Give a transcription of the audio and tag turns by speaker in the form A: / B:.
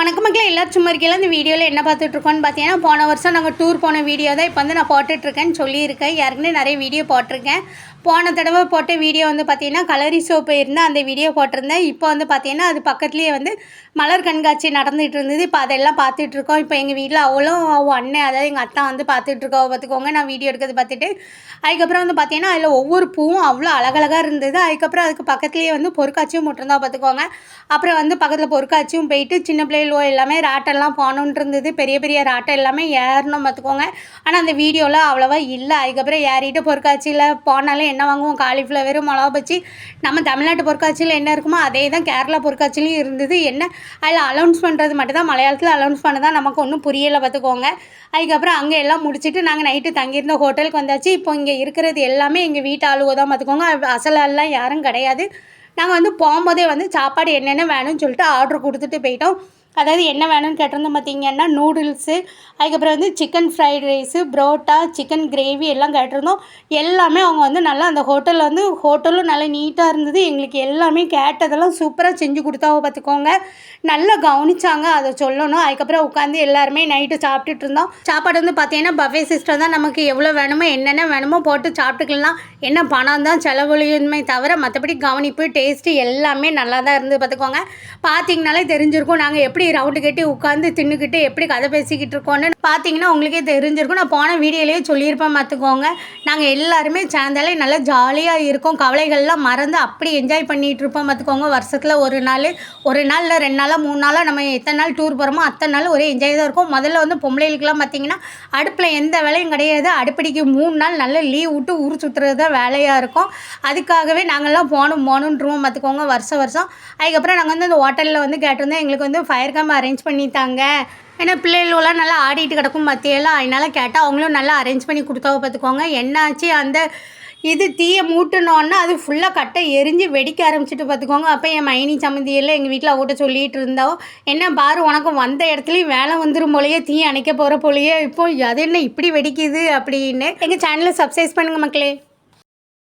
A: வணக்கம் மக்களே எல்லாரும் சும்மா இருக்கையில இந்த வீடியோவில் என்ன பார்த்துட்ருக்கோன்னு பார்த்தீங்கன்னா போன வருஷம் நாங்கள் டூர் போன வீடியோ தான் இப்போ வந்து நான் போட்டுட்ருக்கேன்னு சொல்லியிருக்கேன். ஏற்கனவே நிறைய வீடியோ போட்டிருக்கேன். போன தடவை போட்ட வீடியோ வந்து பார்த்திங்கன்னா கலரி சோப்பு போயிருந்தேன் அந்த வீடியோ போட்டிருந்தேன். இப்போ வந்து பார்த்திங்கன்னா அது பக்கத்துலேயே வந்து மலர் கண்காட்சி நடந்துகிட்டு இருந்தது. இப்போ அதெல்லாம் பார்த்துட்ருக்கோம் இப்போ எங்கள் வீட்டில் அவ்வளோ அவள் அண்ணன் அதாவது எங்கள் அத்தா வந்து பார்த்துட்ருக்கோ பார்த்துக்கோங்க நான் வீடியோ எடுக்கிறது பார்த்துட்டு. அதுக்கப்புறம் வந்து பார்த்திங்கன்னா அதில் ஒவ்வொரு பூவும் அவ்வளோ அழகழகாக இருந்தது. அதுக்கப்புறம் அதுக்கு பக்கத்துலேயே வந்து பொருட்காட்சியும் போட்டிருந்தா பார்த்துக்கோங்க. அப்புறம் வந்து பக்கத்தில் பொருட்காட்சியும் போயிட்டு சின்ன பிள்ளைகளோ எல்லாமே ராட்டெல்லாம் போகணுன்ட்டு இருந்தது. பெரிய பெரிய ராட்டை எல்லாமே ஏறணும் பார்த்துக்கோங்க. ஆனால் அந்த வீடியோவில் அவ்வளோவா இல்லை. அதுக்கப்புறம் ஏறிட்டு பொறுக்காட்சியில் போனாலே என்ன வாங்குவோம் காலிஃப்ளவரு மிளகா பச்சி நம்ம தமிழ்நாட்டு பொருட்காட்சியில் என்ன இருக்குமோ அதே தான் கேரளா பொருட்காட்சிலையும் இருந்தது. என்ன? அதில் அலௌன்ஸ் பண்ணுறது மட்டும் தான் மலையாளத்தில் அலௌன்ஸ் பண்ண தான் நமக்கு ஒன்றும் புரியலை பார்த்துக்கோங்க. அதுக்கப்புறம் அங்கே எல்லாம் முடிச்சுட்டு நாங்கள் நைட்டு தங்கியிருந்த ஹோட்டலுக்கு வந்தாச்சு. இப்போ இங்கே இருக்கிறது எல்லாமே எங்கள் வீட்டு ஆளுவோ தான் பார்த்துக்கோங்க. அசல் யாரும் கிடையாது. நாங்கள் வந்து போகும்போதே வந்து சாப்பாடு என்னென்ன வேணும்னு சொல்லிட்டு ஆர்டர் கொடுத்துட்டு போயிட்டோம். அதாவது என்ன வேணும்னு கேட்டிருந்தோம் பார்த்தீங்கன்னா நூடுல்ஸு அதுக்கப்புறம் வந்து chicken fried rice parotta chicken gravy எல்லாம் கேட்டிருந்தோம். எல்லாமே அவங்க வந்து நல்லா அந்த ஹோட்டலில் வந்து ஹோட்டலும் நல்லா நீட்டாக இருந்தது. எங்களுக்கு எல்லாமே கேட்டதெல்லாம் சூப்பராக செஞ்சு கொடுத்தாவ பார்த்துக்கோங்க. நல்லா கவனிச்சாங்க அதை சொல்லணும். அதுக்கப்புறம் உட்காந்து எல்லாருமே நைட்டு சாப்பிட்டுட்டு இருந்தோம். சாப்பாடு வந்து பார்த்தீங்கன்னா பஃபே சிஸ்டம் தான். நமக்கு எவ்வளோ வேணுமோ என்னென்ன வேணுமோ போட்டு சாப்பிட்டுக்கலாம். என்ன பணம் தான் செலவழியுமே தவிர மற்றபடி கவனிப்பு டேஸ்ட்டு எல்லாமே நல்லா தான் இருந்து பார்த்துக்கோங்க. பார்த்தீங்கனாலே தெரிஞ்சிருக்கும். நாங்கள் எப்படி எப்படி ரவுண்டு கட்டி உட்காந்து தின்னுக்கிட்டு எப்படி கதை பேசிக்கிட்டு இருக்கோன்னு பார்த்தீங்கன்னா உங்களுக்கே தெரிஞ்சிருக்கும். நான் போன வீடியோலேயே சொல்லியிருப்பேன் பார்த்துக்கோங்க நாங்கள் எல்லாருமே சேர்ந்தாலே நல்லா ஜாலியாக இருக்கோம். கவலைகள்லாம் மறந்து அப்படி என்ஜாய் பண்ணிகிட்டு இருப்போம் பார்த்துக்கோங்க வருஷத்தில் ஒரு நாள் ஒரு நாள் இல்லை ரெண்டு நாளாக மூணு நாளாக நம்ம எத்தனை நாள் டூர் போகிறோமோ அத்தனை நாள் ஒரே என்ஜாய் தான் இருக்கும். முதல்ல வந்து பொம்பளைகளுக்கெல்லாம் பார்த்தீங்கன்னா அடுப்பில் எந்த வேலையும் கிடையாது. அடுப்படிக்கு மூணு நாள் நல்ல லீவ் விட்டு ஊர் சுற்றுறது தான் வேலையாக இருக்கும். அதுக்காகவே நாங்கள்லாம் போகணும் போகணுன்றோம் பார்த்துக்கோங்க வருஷம் வருஷம். அதுக்கப்புறம் நாங்கள் வந்து அந்த ஹோட்டலில் வந்து கேட்டிருந்தோம் எங்களுக்கு வந்து ஃபயர் கேம்ப் அரேஞ்ச் பண்ணித்தாங்க ஏன்னா பிள்ளைகளெலாம் நல்லா ஆடிட்டு கிடக்கும் மத்தியெல்லாம். அதனால கேட்டால் அவங்களும் நல்லா அரேஞ்ச் பண்ணி கொடுத்தாவ பார்த்துக்கோங்க. என்னாச்சு? அந்த இது தீயை மூட்டினோன்னா அது ஃபுல்லாக கட்டை எரிஞ்சு வெடிக்க ஆரம்பிச்சிட்டு பார்த்துக்கோங்க. அப்போ என் மைனி சம்மந்தியெல்லாம் எங்கள் வீட்டில் அவட்ட சொல்லிகிட்டு இருந்தோம் என்ன பாரு உனக்கு வந்த இடத்துலையும் வேலை வந்துடும் போலயே தீ அணைக்க போகிற போலயே. இப்போ அது என்ன இப்படி வெடிக்குது? அப்படின்னு எங்கள் சேனலை சப்ஸ்கிரைப் பண்ணுங்கள் மக்களே.